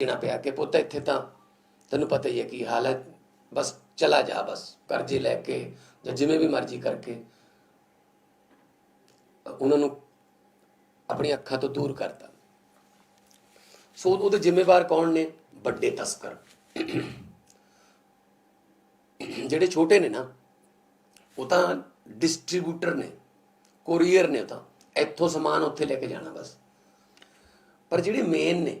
ਦੇਣਾ ਪਿਆ ਕਿ ਪੁੱਤ ਇੱਥੇ ਤਾਂ ਤੈਨੂੰ ਪਤਾ ਹੀ ਹੈ ਕੀ ਹਾਲ ਹੈ। ਬਸ ਚਲਾ ਜਾ, ਬਸ ਕਰਜ਼ੇ ਲੈ ਕੇ ਜਾਂ ਜਿਵੇਂ ਵੀ ਮਰਜ਼ੀ ਕਰਕੇ। ਉਹਨਾਂ ਨੂੰ ਆਪਣੀ ਅੱਖਾਂ ਤੋਂ ਦੂਰ ਕਰਤਾ। ਸੋ ਉਹਦੇ ਜ਼ਿੰਮੇਵਾਰ ਕੌਣ ਨੇ? ਵੱਡੇ ਤਸਕਰ। ਜਿਹੜੇ ਛੋਟੇ ਨੇ ਨਾ, ਉਹ ਤਾਂ ਡਿਸਟ੍ਰੀਬਿਊਟਰ ਨੇ, ਕੋਰੀਅਰ ਨੇ ਉਹ ਤਾਂ। ਇੱਥੋਂ ਸਮਾਨ ਉੱਥੇ ਲੈ ਕੇ ਜਾਣਾ ਬਸ। ਪਰ ਜਿਹੜੇ ਮੇਨ ਨੇ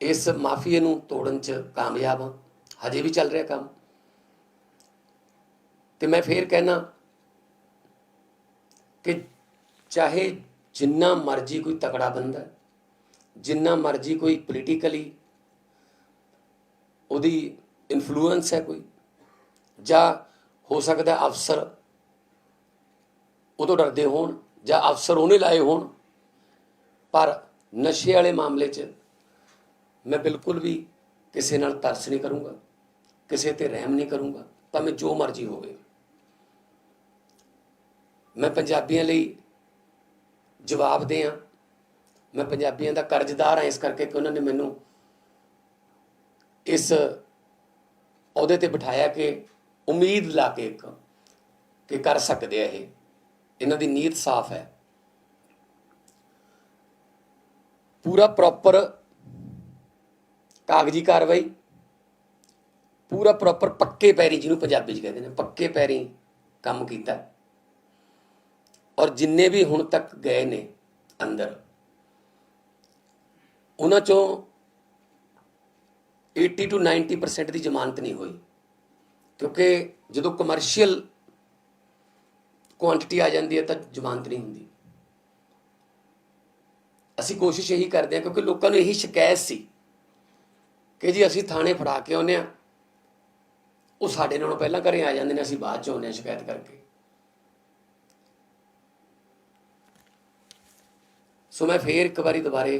ਇਸ ਮਾਫੀਏ ਨੂੰ ਤੋੜਨ ਚ ਕਾਮਯਾਬ ਹਾਂ। ਹਜੇ ਵੀ ਚੱਲ ਰਿਹਾ ਕੰਮ। ਤੇ ਮੈਂ ਫੇਰ ਕਹਿਣਾ ਕਿ ਚਾਹੇ ਜਿੰਨਾ ਮਰਜ਼ੀ ਕੋਈ ਤਕੜਾ ਬੰਦਾ ਜਿੰਨਾ ਮਰਜ਼ੀ ਕੋਈ ਪੋਲੀਟੀਕਲੀ ਉਹਦੀ ਇਨਫਲੂਐਂਸ ਹੈ ਕੋਈ, ਜਾਂ ਹੋ ਸਕਦਾ ਅਫਸਰ ਉਹ ਤੋਂ ਡਰਦੇ ਹੋਣ ਜਾਂ ਅਫਸਰ ਉਹਨੇ ਲਾਏ ਹੋਣ, ਪਰ ਨਸ਼ੇ ਵਾਲੇ ਮਾਮਲੇ 'ਚ ਮੈਂ ਬਿਲਕੁਲ ਵੀ ਕਿਸੇ ਨਾਲ ਤਰਸ ਨਹੀਂ ਕਰੂੰਗਾ, ਕਿਸੇ ਤੇ ਰਹਿਮ ਨਹੀਂ ਕਰੂੰਗਾ, ਭਾਵੇਂ ਜੋ ਮਰਜ਼ੀ ਹੋਵੇ। ਮੈਂ ਪੰਜਾਬੀਆਂ ਲਈ ਜਵਾਬ ਦੇ ਆ ਮੈਂ ਪੰਜਾਬੀਆਂ ਦਾ ਕਰਜ਼ਦਾਰ ਹਾਂ, ਇਸ ਕਰਕੇ ਕਿ ਉਹਨਾਂ ਨੇ ਮੈਨੂੰ ਇਸ ਅਹੁਦੇ ਤੇ ਬਿਠਾਇਆ ਕਿ ਉਮੀਦ ਲਾ ਕੇ ਇੱਕ, ਕਿ ਕਰ ਸਕਦੇ ਆ ਇਹ। ਇਹਨਾਂ ਦੀ ਨੀਅਤ ਸਾਫ਼ ਹੈ। ਪੂਰਾ ਪ੍ਰੋਪਰ ਕਾਗਜ਼ੀ ਕਾਰਵਾਈ, ਪੂਰਾ ਪ੍ਰੋਪਰ ਪੱਕੇ ਪੈਰੀ ਜਿਹਨੂੰ ਪੰਜਾਬੀ ਚ ਕਹਿੰਦੇ ਨੇ, ਪੱਕੇ ਪੈਰੀ ਕੰਮ ਕੀਤਾ। ਔਰ ਜਿੰਨੇ ਵੀ ਹੁਣ ਤੱਕ ਗਏ ਨੇ ਅੰਦਰ, ਉਹਨਾਂ ਚੋਂ 80 ਤੋਂ 90% ਦੀ ਜ਼ਮਾਨਤ ਨਹੀਂ ਹੋਈ। ਕਿਉਂਕਿ ਜਦੋਂ ਕਮਰਸ਼ੀਅਲ ਕੁਆਂਟੀਟੀ ਆ ਜਾਂਦੀ ਹੈ ਤਾਂ ਜ਼ਮਾਨਤ ਨਹੀਂ ਹੁੰਦੀ। ਅਸੀਂ ਕੋਸ਼ਿਸ਼ ਇਹੀ ਕਰਦੇ ਹਾਂ ਕਿਉਂਕਿ ਲੋਕਾਂ ਨੂੰ ਇਹੀ ਸ਼ਿਕਾਇਤ ਸੀ ਕਿ ਜੀ ਅਸੀਂ ਥਾਣੇ ਫੜਾ ਕੇ ਆਉਂਦੇ ਆ ਉਹ ਸਾਡੇ ਨਾਲੋਂ ਪਹਿਲਾਂ ਘਰੇ ਆ ਜਾਂਦੇ ਨੇ, ਅਸੀਂ ਬਾਅਦ ਚ ਆਉਂਦੇ ਹਾਂ ਸ਼ਿਕਾਇਤ ਕਰਕੇ। ਸੋ ਮੈਂ ਫੇਰ ਇੱਕ ਵਾਰੀ ਦੁਬਾਰੇ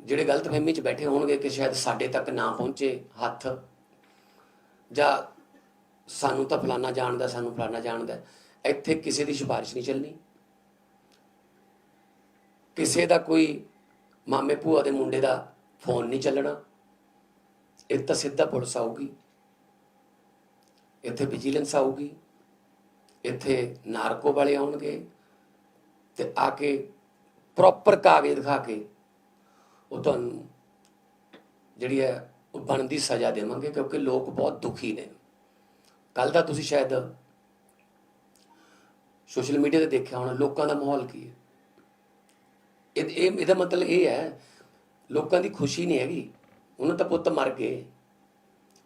ਜਿਹੜੇ ਗਲਤਫਹਿਮੀ ਚ ਬੈਠੇ ਹੋਣਗੇ ਕਿ ਸ਼ਾਇਦ ਸਾਡੇ ਤੱਕ ਨਾ ਪਹੁੰਚੇ ਹੱਥ, ਜਾਂ ਸਾਨੂੰ ਤਾਂ ਫਲਾਨਾ ਜਾਣਦਾ, ਸਾਨੂੰ ਫਲਾਨਾ ਜਾਣਦਾ, ਇੱਥੇ ਕਿਸੇ ਦੀ ਸਿਫਾਰਿਸ਼ ਨਹੀਂ ਚੱਲਣੀ। ਕਿਸੇ ਦਾ ਕੋਈ ਮਾਮੇ ਭੂਆ ਦੇ ਮੁੰਡੇ ਦਾ ਫੋਨ ਨਹੀਂ ਚੱਲਣਾ। ਇਹ ਤਾਂ ਸਿੱਧਾ ਪੁਲਿਸ ਆਊਗੀ। ਇੱਥੇ ਵਿਜੀਲੈਂਸ ਆਊਗੀ। ਇੱਥੇ ਨਾਰਕੋ ਵਾਲੇ ਆਉਣਗੇ ਤੇ ਆ ਕੇ ਪ੍ਰੋਪਰ ਕਾਗਜ਼ ਦਿਖਾ ਕੇ ਉਹ ਤੁਹਾਨੂੰ ਜਿਹੜੀ ਹੈ ਉਹ ਬਣਦੀ ਸਜ਼ਾ ਦੇਵਾਂਗੇ ਕਿਉਂਕਿ ਲੋਕ ਬਹੁਤ ਦੁਖੀ ਨੇ। ਕੱਲ ਦਾ ਤੁਸੀਂ ਸ਼ਾਇਦ ਸੋਸ਼ਲ ਮੀਡੀਆ ਤੇ ਦੇਖਿਆ ਹੋਣਾ, ਲੋਕਾਂ ਦਾ ਮਾਹੌਲ ਕੀ ਹੈ? ਇਹ ਇਹ, ਇਹਦਾ ਮਤਲਬ ਇਹ ਹੈ ਲੋਕਾਂ ਦੀ ਖੁਸ਼ੀ ਨਹੀਂ ਹੈਗੀ। ਉਹਨਾਂ ਤਾਂ ਪੁੱਤ ਮਰ ਗਏ।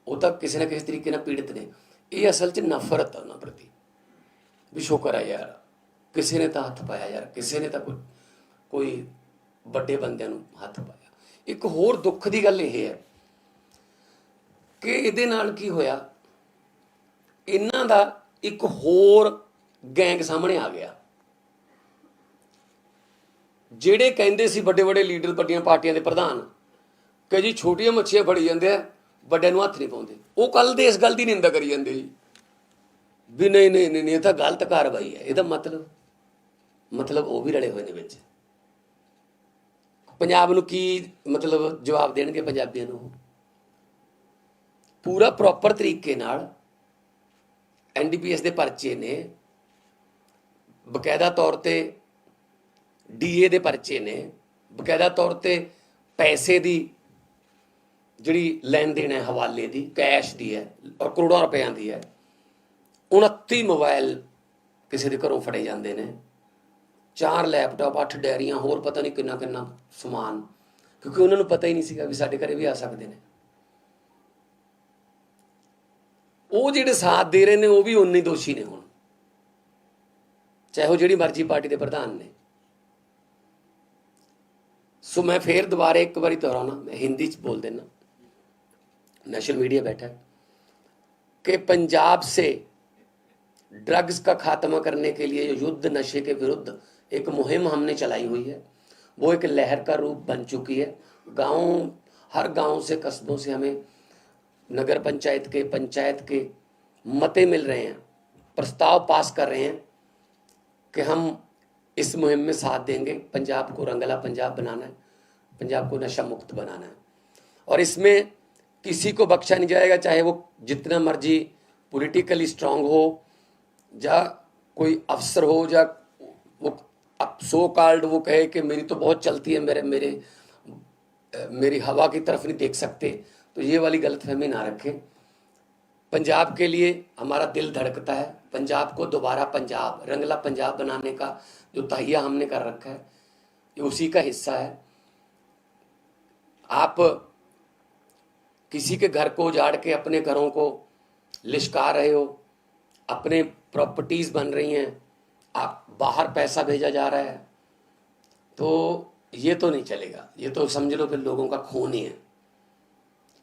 ਉਹ ਤਾਂ ਕਿਸੇ ਨਾ ਕਿਸੇ ਤਰੀਕੇ ਨਾਲ ਪੀੜਿਤ ਨੇ। ਇਹ ਅਸਲ 'ਚ ਨਫ਼ਰਤ ਆ ਉਹਨਾਂ ਪ੍ਰਤੀ। ਵੀ ਸ਼ੁਕਰ ਹੈ ਯਾਰ। ਕਿਸੇ ਨੇ ਤਾਂ ਹੱਥ ਪਾਇਆ ਯਾਰ। ਕਿਸੇ ਨੇ ਤਾਂ ਕੋਈ ਕੋਈ ਵੱਡੇ ਬੰਦਿਆਂ ਨੂੰ ਹੱਥ ਪਾਇਆ। ਇੱਕ ਹੋਰ ਦੁੱਖ ਦੀ ਗੱਲ ਇਹ ਹੈ ਕਿ ਇਹਦੇ ਨਾਲ ਕੀ ਹੋਇਆ? ਇਹਨਾਂ ਦਾ ਇੱਕ ਹੋਰ ਗੈਂਗ ਸਾਹਮਣੇ ਆ ਗਿਆ। ਜਿਹੜੇ ਕਹਿੰਦੇ ਸੀ ਵੱਡੇ ਵੱਡੇ ਲੀਡਰ ਵੱਡੀਆਂ ਪਾਰਟੀਆਂ ਦੇ ਪ੍ਰਧਾਨ, ਕਿ ਜੀ ਛੋਟੀਆਂ ਮੱਛੀਆਂ ਫੜੀ ਜਾਂਦੇ ਆ, ਵੱਡਿਆਂ ਨੂੰ ਹੱਥ ਨਹੀਂ ਪਾਉਂਦੇ। ਉਹ ਕੱਲ ਦੇ ਇਸ ਗੱਲ ਦੀ ਨਿੰਦਾ ਕਰੀ ਜਾਂਦੇ ਜੀ। ਵੀ ਨਹੀਂ ਨਹੀਂ ਨਹੀਂ ਇਹ ਤਾਂ ਗਲਤ ਕਾਰਵਾਈ ਹੈ। ਇਹਦਾ ਮਤਲਬ ਮਤਲਬ ਉਹ ਵੀ ਰਲੇ ਹੋਏ ਨੇ ਵਿੱਚ। ਪੰਜਾਬ ਨੂੰ ਕੀ ਮਤਲਬ ਜਵਾਬ ਦੇਣਗੇ ਪੰਜਾਬੀਆਂ ਨੂੰ? ਪੂਰਾ ਪ੍ਰੋਪਰ ਤਰੀਕੇ ਨਾਲ ਐਨਡੀਪੀਐਸ ਦੇ ਪਰਚੇ ਨੇ। ਬਕਾਇਦਾ ਤੌਰ ਤੇ ਡੀਏ ਦੇ ਪਰਚੇ ਨੇ। ਬਕਾਇਦਾ ਤੌਰ ਤੇ ਪੈਸੇ ਦੀ ਜਿਹੜੀ ਲੈਣ ਦੇਣ ਹੈ, ਹਵਾਲੇ ਦੀ, ਕੈਸ਼ ਦੀ ਹੈ ਔਰ ਕਰੋੜਾਂ ਰੁਪਈਆਂ ਦੀ ਹੈ 29 ਮੋਬਾਈਲ ਕਿਸੇ ਦੇ ਘਰੋਂ ਫੜੇ ਜਾਂਦੇ ਨੇ। ਚਾਰ ਲੈਪਟਾਪ, ਅੱਠ ਡੈਰੀਆਂ ਹੋਰ ਪਤਾ ਨਹੀਂ ਕਿੰਨਾ ਕਿੰਨਾ ਸਮਾਨ, ਕਿਉਂਕਿ ਉਹਨਾਂ ਨੂੰ ਪਤਾ ਹੀ ਨਹੀਂ ਸੀਗਾ ਵੀ ਸਾਡੇ ਘਰੇ ਵੀ ਆ ਸਕਦੇ ਨੇ। ਉਹ ਜਿਹੜੇ ਸਾਥ ਦੇ ਰਹੇ ਨੇ, ਉਹ ਵੀ ਉਨੇ ਦੋਸ਼ੀ ਨੇ ਹੁਣ। ਚਾਹੇ ਉਹ ਜਿਹੜੀ ਮਰਜ਼ੀ ਪਾਰਟੀ ਦੇ ਪ੍ਰਧਾਨ ਨੇ। ਸੋ ਮੈਂ ਫੇਰ ਦੁਬਾਰਾ ਇੱਕ ਵਾਰੀ ਦੁਹਰਾਉਣਾ ਮੈਂ ਹਿੰਦੀ ਚ ਬੋਲ ਦੇਣਾ नेशनल मीडिया बैठा है कि पंजाब से ड्रग्स का खात्मा करने के लिए जो युद्ध नशे के विरुद्ध एक मुहिम हमने चलाई हुई है वो एक लहर का रूप बन चुकी है गांव हर गांव से कस्बों से हमें नगर पंचायत के पंचायत के मते मिल रहे हैं प्रस्ताव पास कर रहे हैं कि हम इस मुहिम में साथ देंगे। पंजाब को रंगला पंजाब बनाना है। पंजाब को नशा मुक्त बनाना है। और इसमें किसी को बख्शा नहीं जाएगा, चाहे वो जितना मर्ज़ी पॉलिटिकली स्ट्रांग हो, या कोई अफसर हो, या वो अब सो कार्ड वो कहे कि मेरी तो बहुत चलती है, मेरे मेरे मेरी हवा की तरफ़ नहीं देख सकते तो ये वाली गलतफहमी ना रखें। पंजाब के लिए हमारा दिल धड़कता है। पंजाब को दोबारा पंजाब, रंगला पंजाब बनाने का जो तहिया हमने कर रखा है, ये उसी का हिस्सा है। आप किसी के घर को उजाड़ के अपने घरों को लिशका रहे हो, अपने प्रॉपर्टीज़ बन रही हैं, आप बाहर पैसा भेजा जा रहा है तो ये तो नहीं चलेगा। ये तो समझ लो फिर लोगों का खून ही है।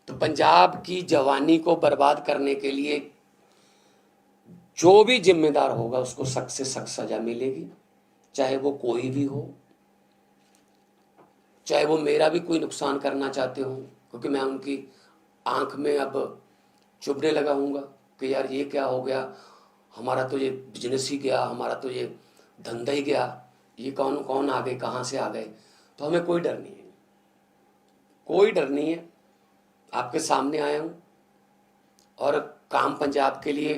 तो पंजाब की जवानी को बर्बाद करने के लिए जो भी जिम्मेदार होगा, उसको सख्त से सख्त सजा मिलेगी। चाहे वो कोई भी हो, चाहे वो मेरा भी कोई नुकसान करना चाहते हो, क्योंकि मैं उनकी आँख में अब चुभने लगा हूँगा कि यार ये क्या हो गया, हमारा तो ये बिज़नेस ही गया, हमारा तो ये धंधा ही गया, ये कौन कौन आ गए कहाँ से आ गए? तो हमें कोई डर नहीं है। कोई डर नहीं है। आपके सामने आया हूँ और काम पंजाब के लिए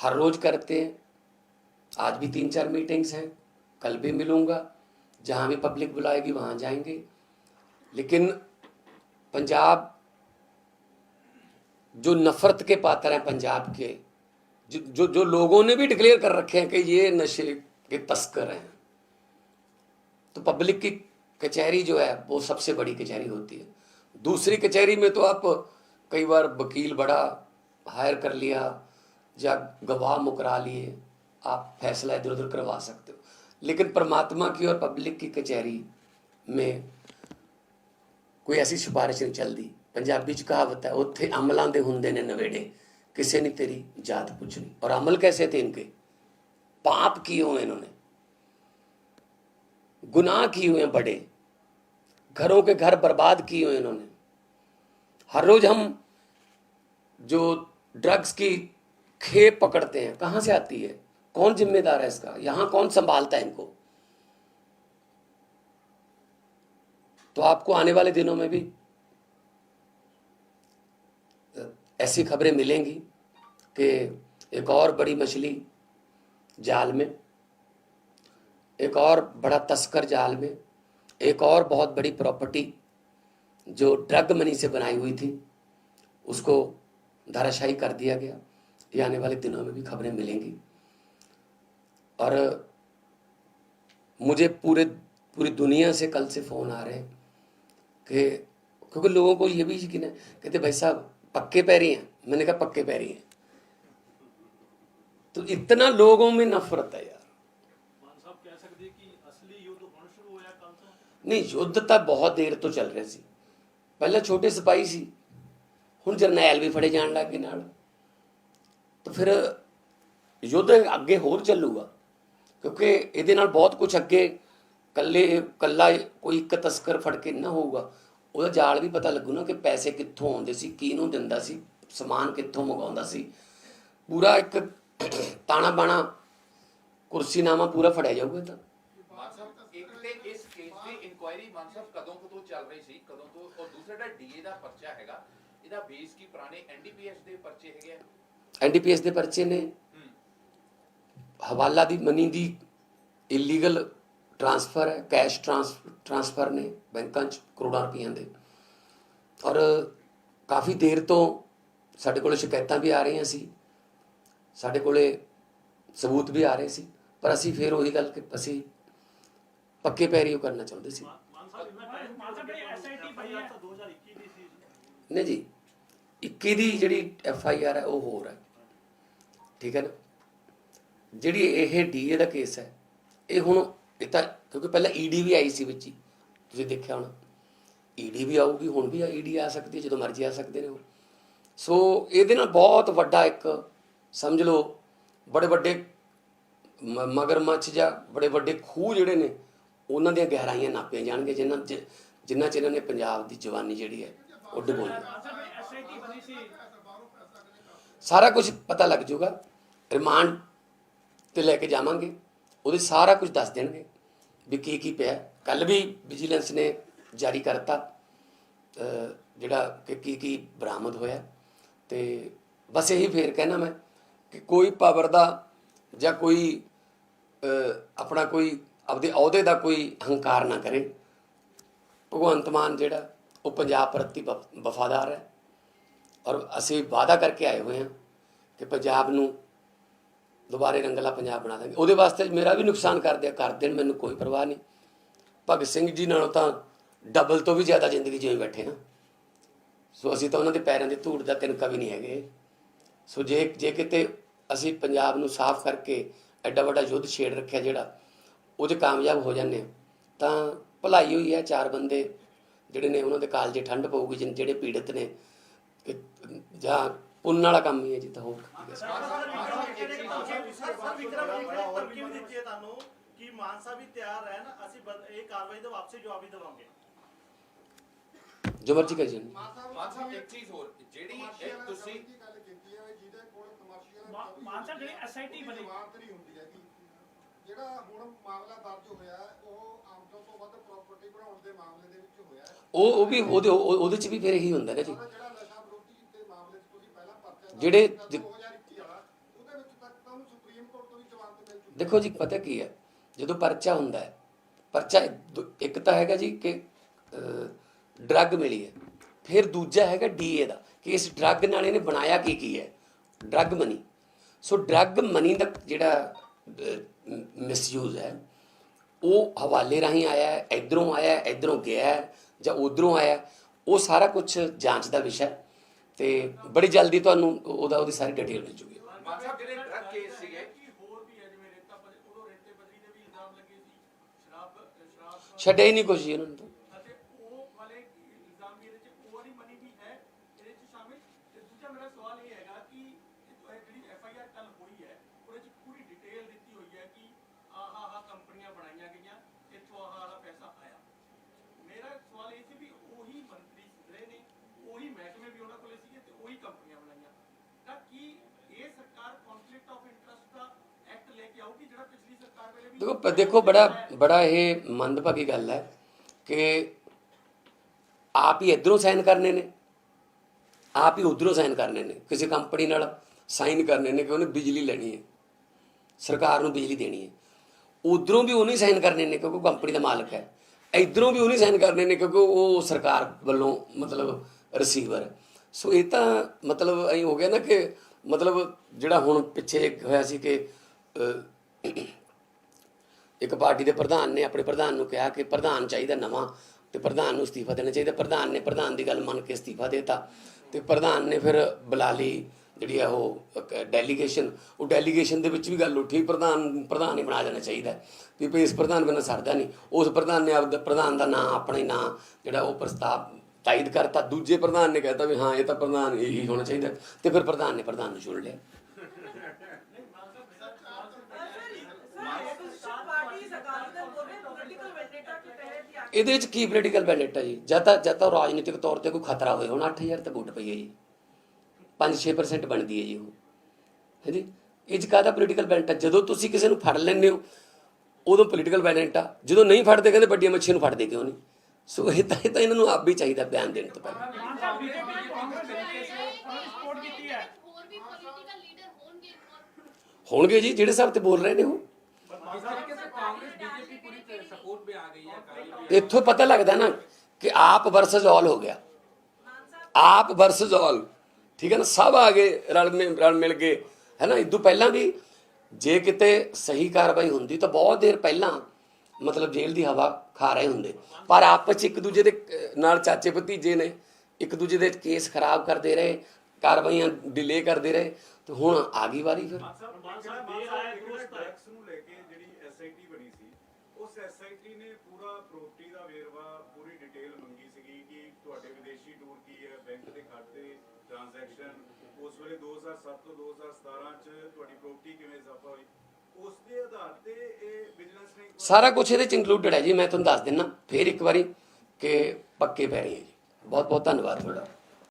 हर रोज करते हैं। आज भी तीन चार मीटिंग्स हैं। कल भी मिलूँगा, जहाँ भी पब्लिक बुलाएगी वहाँ जाएँगे। लेकिन पंजाब, जो नफरत के पात्र हैं पंजाब के, जो जो जो लोगों ने भी डिक्लेयर कर रखे हैं कि ये नशे के तस्कर हैं तो पब्लिक की कचहरी जो है, वो सबसे बड़ी कचहरी होती है। दूसरी कचहरी में तो आप कई बार वकील बड़ा हायर कर लिया, या गवाह मुकरा लिए, आप फैसला इधर उधर करवा सकते हो। लेकिन परमात्मा की और पब्लिक की कचहरी में ਕੋਈ ਐਸੀ ਸਿਫਾਰਿਸ਼ ਨਹੀਂ ਚੱਲਦੀ ਪੰਜਾਬੀ ਚ ਕਹਾਵਤ ਹੈ ਉੱਥੇ ਅਮਲਾਂ ਦੇ ਹੁੰਦੇ ਨੇ ਨਵੇੜੇ ਕਿਸੇ ਨੇ ਤੇਰੀ ਜਾਤ ਪੁੱਛਣੀ ਔਰ ਅਮਲ कैसे थे इनके पाप किए हुए इन्होंने गुनाह किए हुए हैं बड़े घरों के घर बर्बाद किए हुए इन्होंने हर रोज हम जो ड्रग्स की खेप पकड़ते हैं कहां से आती है कौन जिम्मेदार है इसका? यहाँ कौन संभालता है इनको? तो आपको आने वाले दिनों में भी ऐसी खबरें मिलेंगी कि एक और बड़ी मछली जाल में, एक और बड़ा तस्कर जाल में, एक और बहुत बड़ी प्रॉपर्टी जो ड्रग मनी से बनाई हुई थी, उसको धराशायी कर दिया गया। ये आने वाले दिनों में भी खबरें मिलेंगी। और मुझे पूरे पूरी दुनिया से कल से फ़ोन आ रहे हैं कि क्योंकि लोगों को ये भी यकीन है कहते भाई साहब पक्के पैरी हैं मैंने कहा पक्के पैरी हैं तो इतना लोगों में नफरत है यार ਮਾਨ ਸਾਹਿਬ ਕਹਿ ਸਕਦੇ ਕਿ ਅਸਲੀ ਯੁੱਧ ਹੁਣ ਸ਼ੁਰੂ ਹੋਇਆ ਕੱਲ ਤੋਂ ਨਹੀਂ ਯੁੱਧ ਤਾਂ ਬਹੁਤ ਦੇਰ ਤੋਂ ਚੱਲ ਰਿਹਾ ਸੀ ਪਹਿਲਾਂ ਛੋਟੇ ਸਿਪਾਹੀ ਸੀ ਹੁਣ ਜਰਨੈਲ ਵੀ ਫੜੇ ਜਾਣ ਲੱਗੇ ਨਾਲ ਤਾਂ ਫਿਰ ਯੁੱਧ ਅੱਗੇ ਹੋਰ ਚੱਲੂਗਾ ਕਿਉਂਕਿ ਇਹਦੇ ਨਾਲ ਬਹੁਤ ਕੁਝ ਅੱਗੇ ਕੱਲੇ ਕੱਲਾ ਕੋਈ ਇੱਕ ਤਸਕਰ ਫੜ ਕੇ ਨਾ ਹੋਊਗਾ। ਉਹਦਾ ਜਾਲ ਵੀ ਪਤਾ ਲੱਗੂ ਨਾ ਕਿ ਪੈਸੇ ਕਿੱਥੋਂ ਆਉਂਦੇ ਸੀ ਕਿਹਨੂੰ ਦਿੰਦਾ ਸੀ ਸਮਾਨ ਕਿੱਥੋਂ ਮੰਗਾਉਂਦਾ ਸੀ। ਪੂਰਾ ਇੱਕ ਤਾਣਾ ਬਾਣਾ ਕੁਰਸੀਨਾਮਾ ਪੂਰਾ ਫੜਿਆ ਜਾਊਗਾ ਤਾਂ। ਇਨਕੁਆਇਰੀ ਮਾਨ ਸਾਹਿਬ ਕਦੋਂ ਤੋਂ ਚੱਲ ਰਹੀ ਸੀ ਕਦੋਂ ਤੋਂ ਔਰ ਦੂਸਰਾ ਜਿਹੜਾ ਡੀਏ ਦਾ ਪਰਚਾ ਹੈਗਾ ਇਹਦਾ ਬੇਸ ਕੀ ਪੁਰਾਣੇ ਐਨਡੀਪੀਐਸ ਦੇ ਪਰਚੇ ਹੈਗੇ ਐਨਡੀਪੀਐਸ ਦੇ ਪਰਚੇ ਨੇ। ਹਵਾਲਾ ਦੀ ਮਨੀ ਦੀ ਇਲੀਗਲ ਟ੍ਰਾਂਸਫਰ ਹੈ ਕੈਸ਼ ਟ੍ਰਾਂਸਫਰ ਨੇ ਬੈਂਕਾਂ 'ਚ ਕਰੋੜਾਂ ਰੁਪਈਆਂ ਦੇ। ਔਰ ਕਾਫੀ ਦੇਰ ਤੋਂ ਸਾਡੇ ਕੋਲ ਸ਼ਿਕਾਇਤਾਂ ਵੀ ਆ ਰਹੀਆਂ ਸੀ, ਸਾਡੇ ਕੋਲੇ ਸਬੂਤ ਵੀ ਆ ਰਹੇ ਸੀ, ਪਰ ਅਸੀਂ ਫਿਰ ਉਹੀ ਗੱਲ ਕਿ ਅਸੀਂ ਪੱਕੇ ਪੈਰੀ ਉਹ ਕਰਨਾ ਚਾਹੁੰਦੇ ਸੀ। ਮਾਨ ਸਾਹਿਬ ਇੰਨਾ ਟਾਈਮ ਮਾਨ ਸਾਹਿਬ ਜਿਹੜੀ ਐਸਆਈਟੀ ਪਈ ਹੈ 2021 ਦੀ ਸੀ ਨਹੀਂ ਜੀ 21 ਦੀ ਜਿਹੜੀ ਐਫ ਆਈ ਆਰ ਹੈ, ਉਹ ਹੋਰ ਹੈ। ਠੀਕ ਹੈ ਨਾ? ਜਿਹੜੀ ਇਹ ਡੀਏ ਦਾ ਕੇਸ ਹੈ, ਇਹ ਹੁਣ ਇਹ ਤਾਂ ਕਿਉਂਕਿ ਪਹਿਲਾਂ ਈਡੀ ਵੀ ਆਈ ਸੀ ਵਿੱਚ ਹੀ, ਤੁਸੀਂ ਦੇਖਿਆ ਹੋਣਾ। ਈਡੀ ਵੀ ਆਊਗੀ, ਹੁਣ ਵੀ ਈਡੀ ਆ ਸਕਦੀ ਹੈ, ਜਦੋਂ ਮਰਜ਼ੀ ਆ ਸਕਦੇ ਨੇ ਉਹ। ਸੋ ਇਹਦੇ ਨਾਲ ਬਹੁਤ ਵੱਡਾ ਇੱਕ, ਸਮਝ ਲਓ, ਬੜੇ ਵੱਡੇ ਮ- ਮਗਰਮੱਛ ਜਾਂ ਬੜੇ ਵੱਡੇ ਖੂਹ ਜਿਹੜੇ ਨੇ, ਉਹਨਾਂ ਦੀਆਂ ਗਹਿਰਾਈਆਂ ਨਾਪੀਆਂ ਜਾਣਗੇ ਜਿਨ੍ਹਾਂ ਚ- ਜਿਨ੍ਹਾਂ ਚ ਇਹਨਾਂ ਨੇ ਪੰਜਾਬ ਦੀ ਜਵਾਨੀ ਜਿਹੜੀ ਹੈ, ਉਹ ਡਬੋਲੀ ਸਾਰਾ ਕੁਝ ਪਤਾ ਲੱਗ ਜਾਊਗਾ। ਰਿਮਾਂਡ ਤੇ ਲੈ ਕੇ ਜਾਵਾਂਗੇ। ਉਹਦੇ ਸਾਰਾ ਕੁਝ ਦੱਸ ਦੇਣਗੇ ਵੀ ਕੀ ਕੀ ਪਿਆ। ਕੱਲ ਵੀ ਵਿਜੀਲੈਂਸ ਨੇ ਜਾਰੀ ਕਰਤਾ ਅਹ, ਜਿਹੜਾ ਕਿ ਕੀ ਕੀ ਬਰਾਮਦ ਹੋਇਆ। ਤੇ ਬਸ ਇਹੀ ਫੇਰ ਕਹਿਣਾ ਮੈਂ ਕਿ ਕੋਈ ਪਾਵਰ ਦਾ ਜਾਂ ਕੋਈ ਆਪਣਾ ਕੋਈ ਆਪਦੇ ਅਹੁਦੇ ਦਾ ਕੋਈ ਹੰਕਾਰ ਨਾ ਕਰੇ। ਭਗਵੰਤ ਮਾਨ ਜਿਹੜਾ ਉਹ ਪੰਜਾਬ ਪ੍ਰਤੀ ਵਫ- ਵਫਾਦਾਰ ਹੈ। ਔਰ ਅਸੀਂ ਵਾਅਦਾ ਕਰਕੇ ਆਏ ਹੋਏ ਹਾਂ ਕਿ ਪੰਜਾਬ ਨੂੰ ਦੁਬਾਰੇ ਰੰਗਲਾ ਪੰਜਾਬ ਬਣਾ ਦਾਂਗੇ। ਉਹਦੇ ਵਾਸਤੇ ਮੇਰਾ ਵੀ ਨੁਕਸਾਨ ਕਰ ਦਿਆ, ਕਰ ਦੇਣ ਮੈਨੂੰ ਕੋਈ ਪਰਵਾਹ ਨਹੀਂ। ਭਗਤ ਸਿੰਘ ਜੀ ਨਾਲੋਂ ਤਾਂ ਡਬਲ ਤੋਂ ਵੀ ਜ਼ਿਆਦਾ ਜ਼ਿੰਦਗੀ ਜਿਵੇਂ ਬੈਠੇ ਨਾ। ਸੋ ਅਸੀਂ ਤਾਂ ਉਹਨਾਂ ਦੇ ਪੈਰਾਂ ਦੀ ਧੂੜ ਦਾ ਤਿਨਕਾ ਵੀ ਨਹੀਂ ਹੈਗੇ। ਸੋ ਜੇ ਜੇ ਕਿਤੇ ਅਸੀਂ ਪੰਜਾਬ ਨੂੰ ਸਾਫ਼ ਕਰਕੇ ਐਡਾ ਵੱਡਾ ਯੁੱਧ ਛੇੜ ਰੱਖਿਆ ਜਿਹੜਾ, ਉਹਦੇ ਕਾਮਯਾਬ ਹੋ ਜਾਂਦੇ ਹਾਂ, ਤਾਂ ਭਲਾਈ ਹੋਈ ਹੈ ਚਾਰ ਬੰਦੇ ਜਿਹੜੇ ਨੇ ਉਹਨਾਂ ਦੇ ਕਾਲਜੇ ਠੰਡ ਪਊਗੀ ਜਿਹੜੇ ਪੀੜਤ ਨੇ ਜਾਂ ਪੁੰਨ ਵਾਲਾ ਕੰਮ ਹੀ ਹੈ ਜਿੱਦਾਂ ਹੋ ਧਮਕੀ ਵੀ ਦਿੱਤੀ ਹੈ ਤੁਹਾਨੂੰ ਕਿ ਮਾਨ ਸਾਹਿਬ ਵੀ ਤਿਆਰ ਰਹਿਣ ਅਸੀਂ ਬਦ- ਇਹ ਕਾਰਵਾਈ ਦਾ ਵਾਪਸੀ ਜਵਾਬ ਵੀ ਦੇਵਾਂਗੇ ਜੋ ਮਰਜ਼ੀ ਕਰੀ ਜਾਣ ਮਾਨ ਸਾਹਿਬ ਇੱਕ ਚੀਜ਼ ਹੋਰ ਜਿਹੜੀ ਇਹ ਤੁਸੀਂ ਮਾ- ਮਾਨ ਸਾਹਿਬ ਜਿਹੜੀ SIT ਬਣੀ। ਜਿਹੜਾ ਹੁਣ ਮਾਮਲਾ ਦਰਜ ਹੋਇਆ ਹੈ, ਉਹ ਆਮਦਨ ਤੋਂ ਵੱਧ ਪ੍ਰਾਪਰਟੀ ਬਣਾਉਣ ਦੇ ਮਾਮਲੇ ਦੇ ਵਿੱਚ ਹੋਇਆ ਹੈ। ਉਹ ਉਹ ਵੀ ਉਹਦੇ ਉਹ- ਉਹਦੇ ਚ ਵੀ ਫਿਰ ਇਹੀ ਹੁੰਦਾ ਨਾ ਜੀ ਉਹਦਾ ਜਿਹੜਾ ਨਸ਼ਾ ਚੁੱਕੀ। ਦੇਖੋ ਜੀ ਪਤਾ ਕੀ ਹੈ? ਜਦੋਂ ਪਰਚਾ ਹੁੰਦਾ ਹੈ ਪਰਚਾ ਇੱਕ ਤਾਂ ਹੈਗਾ ਜੀ ਕਿ ਡਰੱਗ ਮਿਲੀ ਹੈ। ਫਿਰ ਦੂਜਾ ਹੈਗਾ ਡੀਏ ਦਾ ਕਿ ਇਸ ਡਰੱਗ ਨਾਲ ਇਹਨੇ ਬਣਾਇਆ ਕੀ ਕੀ ਹੈ? Drug money. So drug money ਦਾ ਜਿਹੜਾ ਮਿਸਯੂਜ਼ ਹੈ ਉਹ ਹਵਾਲੇ ਰਾਹੀਂ ਆਇਆ ਹੈ ਇਧਰੋਂ ਆਇਆ ਹੈ ਇਧਰੋਂ ਗਿਆ ਹੈ ਜਾਂ ਉਧਰੋਂ ਆਇਆ ਉਹ ਸਾਰਾ ਕੁਝ ਜਾਂਚ ਦਾ ਵਿਸ਼ਾ ਹੈ। ਤੇ ਬੜੀ ਜਲਦੀ ਤੁਹਾਨੂੰ ਉਹਦਾ ਉਹਦੀ ਸਾਰੀ ਡਿਟੇਲ ਮਿਲ ਜੂਗੀ। ਮਾਨ ਸਾਹਿਬ ਜਿਹੜੇ ਡਰਗ ਕੇਸ ਸੀਗੇ। ਕਿ ਹੋਰ ਵੀ ਹੈ ਉਦੋਂ ਰੇਤੇ ਬਜਰੀ ਦੇ ਦੇਖੋ ਦੇਖੋ, ਬੜਾ ਬੜਾ ਇਹ ਮੰਦਭਾਗੀ ਗੱਲ ਹੈ ਕਿ ਆਪ ਹੀ ਇਧਰੋਂ ਸਾਈਨ ਕਰਨੇ ਨੇ, ਆਪ ਹੀ ਉਧਰੋਂ ਸਾਈਨ ਕਰਨੇ ਨੇ। ਕਿਸੇ ਕੰਪਨੀ ਨਾਲ ਸਾਈਨ ਕਰਨੇ ਨੇ ਕਿ ਉਹਨੇ ਬਿਜਲੀ ਲੈਣੀ ਹੈ, ਸਰਕਾਰ ਨੂੰ ਬਿਜਲੀ ਦੇਣੀ ਹੈ। ਉਧਰੋਂ ਵੀ ਉਹਨੇ ਸਾਈਨ ਕਰਨੇ ਨੇ ਕਿਉਂਕਿ ਉਹ ਕੰਪਨੀ ਦਾ ਮਾਲਕ ਹੈ। ਇਧਰੋਂ ਵੀ ਉਹਨੇ ਸਾਈਨ ਕਰਨੇ ਨੇ ਕਿਉਂਕਿ ਉਹ ਸਰਕਾਰ ਵੱਲੋਂ ਮਤਲਬ ਰਿਸੀਵਰ ਹੈ। ਸੋ ਇਹ ਤਾਂ ਮਤਲਬ ਐਂ ਹੋ ਗਿਆ ਨਾ ਕਿ ਮਤਲਬ ਜਿਹੜਾ ਹੁਣ ਪਿੱਛੇ ਹੋਇਆ ਸੀ ਕਿ ਇੱਕ ਪਾਰਟੀ ਦੇ ਪ੍ਰਧਾਨ ਨੇ ਆਪਣੇ ਪ੍ਰਧਾਨ ਨੂੰ ਕਿਹਾ ਕਿ ਪ੍ਰਧਾਨ ਚਾਹੀਦਾ ਨਵਾਂ ਤੇ ਪ੍ਰਧਾਨ ਨੂੰ ਅਸਤੀਫਾ ਦੇਣਾ ਚਾਹੀਦਾ। ਪ੍ਰਧਾਨ ਨੇ ਪ੍ਰਧਾਨ ਦੀ ਗੱਲ ਮੰਨ ਕੇ ਅਸਤੀਫਾ ਦੇਤਾ ਤੇ ਪ੍ਰਧਾਨ ਨੇ ਫਿਰ ਬੁਲਾ ਲਈ ਜਿਹੜੀ ਆ ਉਹ ਡੈਲੀਗੇਸ਼ਨ ਉਹ ਡੈਲੀਗੇਸ਼ਨ ਦੇ ਵਿੱਚ ਵੀ ਗੱਲ ਉੱਠੀ, ਪ੍ਰਧਾਨ ਪ੍ਰਧਾਨ ਹੀ ਬਣਾ ਜਾਣਾ ਚਾਹੀਦਾ। ਵੀ ਭਈ ਇਸ ਪ੍ਰਧਾਨ ਬਿਨਾਂ ਸਰਦਾ ਨਹੀਂ। ਉਸ ਪ੍ਰਧਾਨ ਨੇ ਆਪਦਾ, ਪ੍ਰਧਾਨ ਦਾ ਨਾਂ, ਆਪਣੇ ਨਾਂ ਜਿਹੜਾ ਉਹ ਪ੍ਰਸਤਾਵ ਤਾਇਦ ਕਰਤਾ। ਦੂਜੇ ਪ੍ਰਧਾਨ ਨੇ ਕਹਿਤਾ ਵੀ ਹਾਂ, ਇਹ ਤਾਂ ਪ੍ਰਧਾਨ ਇਹੀ ਹੋਣਾ ਚਾਹੀਦਾ। ਤੇ ਫਿਰ ਪ੍ਰਧਾਨ ਨੇ ਪ੍ਰਧਾਨ ਨੂੰ ਚੁਣ ਲਿਆ। ਇਹਦੇ ਵਿੱਚ ਕੀ ਪੋਲੀਟੀਕਲ ਬੈਲਟ ਹੈ ਜੀ? ਜਦ ਤਾਂ ਜਦ ਤਾਂ ਰਾਜਨੀਤਿਕ ਤੌਰ ਤੇ ਕੋਈ ਖਤਰਾ ਹੋਵੇ ਹੁਣ 8000 ਤੇ ਵੋਟ ਪਈ ਹੈ ਜੀ। 5-6% ਬਣਦੀ ਹੈ ਜੀ ਉਹ। ਹੈ ਜੀ ਇਹ 'ਚ ਕਾਹਦਾ ਪੋਲੀਟੀਕਲ ਬੈਲਟ ਹੈ ਜਦੋਂ ਤੁਸੀਂ ਕਿਸੇ ਨੂੰ ਫੜ ਲੈਂਦੇ ਹੋ ਉਦੋਂ ਪੋਲੀਟੀਕਲ ਬੈਲਟ ਆ। ਜਦੋਂ ਨਹੀਂ ਫੜਦੇ ਕਹਿੰਦੇ ਵੱਡੀਆਂ ਮੱਛੀਆਂ ਨੂੰ ਫੜਦੇ ਕਿਉਂ ਨਹੀਂ? ਸੋ ਇਹ ਤਾਂ ਇਹ ਤਾਂ ਇਹਨਾਂ ਨੂੰ ਆਪ ਵੀ ਚਾਹੀਦਾ ਬਿਆਨ ਦੇਣ ਤੋਂ ਪਹਿਲਾਂ। ਮਾਨ ਸਾਹਿਬ ਬੀਜੇਪੀ ਨੇ ਕਾਂਗਰਸ ਦੇ ਕੇਸ ਉਹਨਾਂ ਦੀ ਸਪੋਰਟ ਕੀਤੀ ਹੈ। ਹੋਰ ਵੀ ਪੋਲੀਟੀਕਲ ਲੀਡਰ ਹੋਣਗੇ ਜੀ ਜਿਹੜੇ ਹਿਸਾਬ ਤੇ ਬੋਲ ਰਹੇ ਨੇ ਉਹ। ਇੱਥੋਂ ਪਤਾ ਲੱਗਦਾ ਨਾ ਕਿ ਆਪ ਵਰਸਸ ਆਲ ਹੋ ਗਿਆ। ਆਪ ਵਰਸਸ ਆਲ ਠੀਕ ਹੈ ਨਾ? ਸਭ ਆ ਗਏ, ਰਲ ਮਿਲ ਰਲ ਮਿਲ ਕੇ ਹੈ ਨਾ? ਇਦੋਂ ਪਹਿਲਾਂ ਵੀ ਜੇ ਕਿਤੇ ਸਹੀ ਕਾਰਵਾਈ ਹੁੰਦੀ ਤਾਂ ਬਹੁਤ ਦੇਰ ਪਹਿਲਾਂ ਮਤਲਬ ਜੇਲ੍ਹ ਦੀ ਹਵਾ ਖਾ ਰਹੇ ਹੁੰਦੇ। ਪਰ ਆਪਸ 'ਚ ਇੱਕ ਦੂਜੇ ਦੇ, ਨਾਲ ਚਾਚੇ ਭਤੀਜੇ ਨੇ, ਇੱਕ ਦੂਜੇ ਦੇ ਕੇਸ ਖਰਾਬ ਕਰਦੇ ਰਹੇ, ਕਾਰਵਾਈਆਂ ਡਿਲੇ ਕਰਦੇ ਰਹੇ। ਤੇ ਹੁਣ ਆ ਗਈ ਵਾਰੀ ਫਿਰ। ਸੈਕਟਰੀ ਨੇ ਪੂਰਾ ਪ੍ਰਾਪਰਟੀ ਦਾ ਵੇਰਵਾ, ਪੂਰੀ ਡਿਟੇਲ ਮੰਗੀ ਸੀਗੀ ਕਿ ਤੁਹਾਡੇ ਵਿਦੇਸ਼ੀ ਟੂਰ ਕੀ ਹੈ ਬੈਂਕ ਦੇ ਖਾਤੇ ਟ੍ਰਾਂਜੈਕਸ਼ਨ ਉਸ ਵੇਲੇ 2007 ਤੋਂ 2017 ਚ ਤੁਹਾਡੀ ਪ੍ਰਾਪਰਟੀ ਕਿਵੇਂ ਜ਼ਾਬਾ ਹੋਈ? ਉਸ ਦੇ ਆਧਾਰ ਤੇ ਇਹ ਵਿਜੀਲੈਂਸ ਨੇ ਸਾਰਾ ਕੁਝ ਇਹਦੇ ਚ ਇਨਕਲੂਡਡ ਹੈ ਜੀ, ਮੈਂ ਤੁਹਾਨੂੰ ਦੱਸ ਦਿੰਨਾ। ਫੇਰ ਇੱਕ ਵਾਰੀ ਕਿ ਪੱਕੇ ਪੈ ਹੈ ਜੀ। ਬਹੁਤ ਬਹੁਤ ਧੰਨਵਾਦ ਤੁਹਾਡਾ।